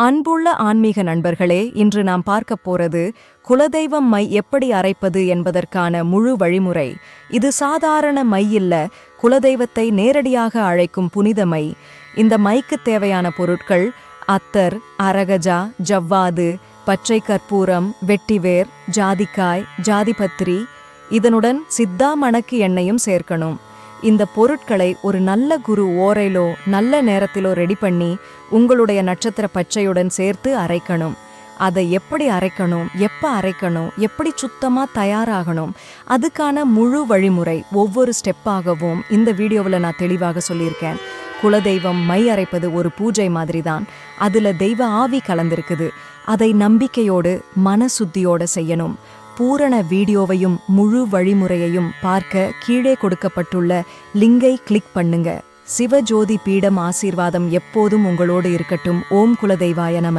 அன்புள்ள ஆன்மீக நண்பர்களே இன்று நாம் பார்க்கப் போறது குலதெய்வம் மை எப்படி அரைப்பது என்பதற்கான முழு வழிமுறை. இது சாதாரண மை இல்ல குலதெய்வத்தை நேரடியாக அழைக்கும் புனித மை. இந்த மைக்கு தேவையான பொருட்கள் அத்தர் அரகஜா ஜவ்வாது பச்சை கற்பூரம் வெட்டிவேர் ஜாதிக்காய் ஜாதிபத்திரி. இதனுடன் சித்தா மணக்கு எண்ணெயும் சேர்க்கணும். இந்த பொருட்களை ஒரு நல்ல குரு ஓரையிலோ நல்ல நேரத்திலோ ரெடி பண்ணி உங்களுடைய நட்சத்திர பச்சையுடன் சேர்த்து அரைக்கணும். அதை எப்படி அரைக்கணும் எப்போ அரைக்கணும் எப்படி சுத்தமாக தயாராகணும் அதுக்கான முழு வழிமுறை ஒவ்வொரு ஸ்டெப்பாகவும் இந்த வீடியோவில் நான் தெளிவாக சொல்லியிருக்கேன். குலதெய்வம் மை அரைப்பது ஒரு பூஜை மாதிரி தான் அதில் தெய்வ ஆவி கலந்திருக்குது. அதை நம்பிக்கையோடு மனசுத்தியோடு செய்யணும். பூரண வீடியோவையும் முழு வழிமுறையையும் பார்க்க கீழே கொடுக்கப்பட்டுள்ள லிங்கை கிளிக் பண்ணுங்க. சிவஜோதி பீடம் ஆசீர்வாதம் எப்போதும் உங்களோடு இருக்கட்டும். ஓம் குலதெய்வாய நம.